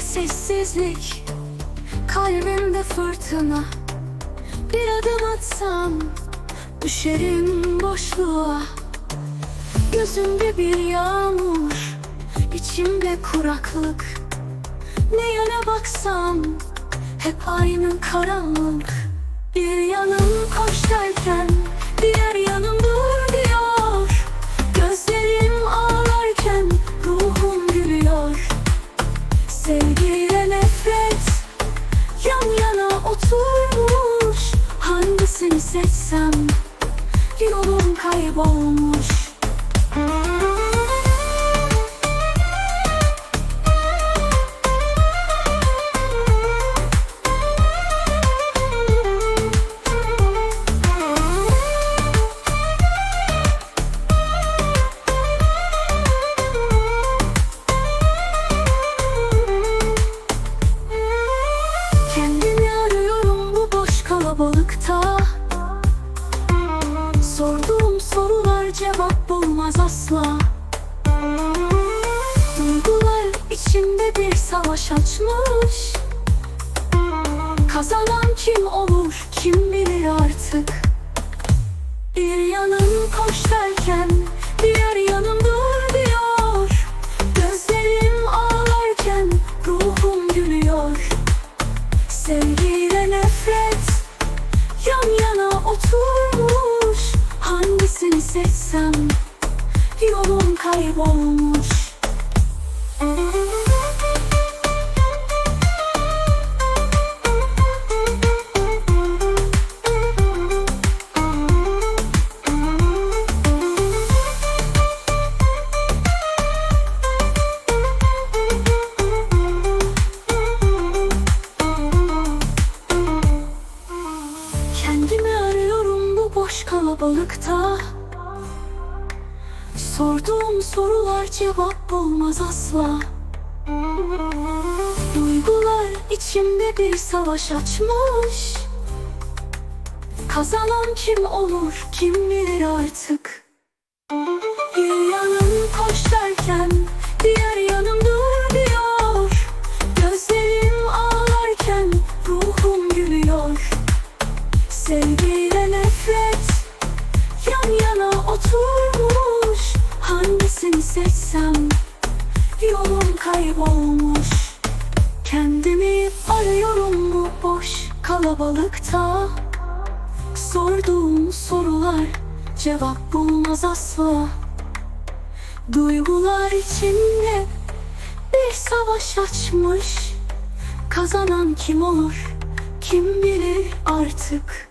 sessizlik Kalbimde fırtına. Bir adım atsam Düşerim boşluğa. Gözümde bir yağmur içimde kuraklık. Ne yana baksam Hep aynı karanlık seçsem Yolum kaybolmuş. Kendimi arıyorum bu boş kalabalıkta cevap bulmaz asla. Duygular içimde bir savaş açmış. Kazanan kim olur kim bilir artık. Bir yanım koş derken diğer yanım dur diyor. Gözlerim ağlarken ruhum gülüyor. Sevgiyle nefret Yan yana oturmuş Hangisini seçsem Yolum kaybolmuş. Kendimi arıyorum bu boş kalabalıkta Sorduğum sorular cevap bulmaz asla. Duygular içimde bir savaş açmış. Kazanan kim olur kim bilir artık Hangisini seçsem Yolum kaybolmuş. Kendimi arıyorum bu boş kalabalıkta. Sorduğum sorular cevap bulmaz asla. Duygular içimde bir savaş açmış. Kazanan kim olur kim bilir artık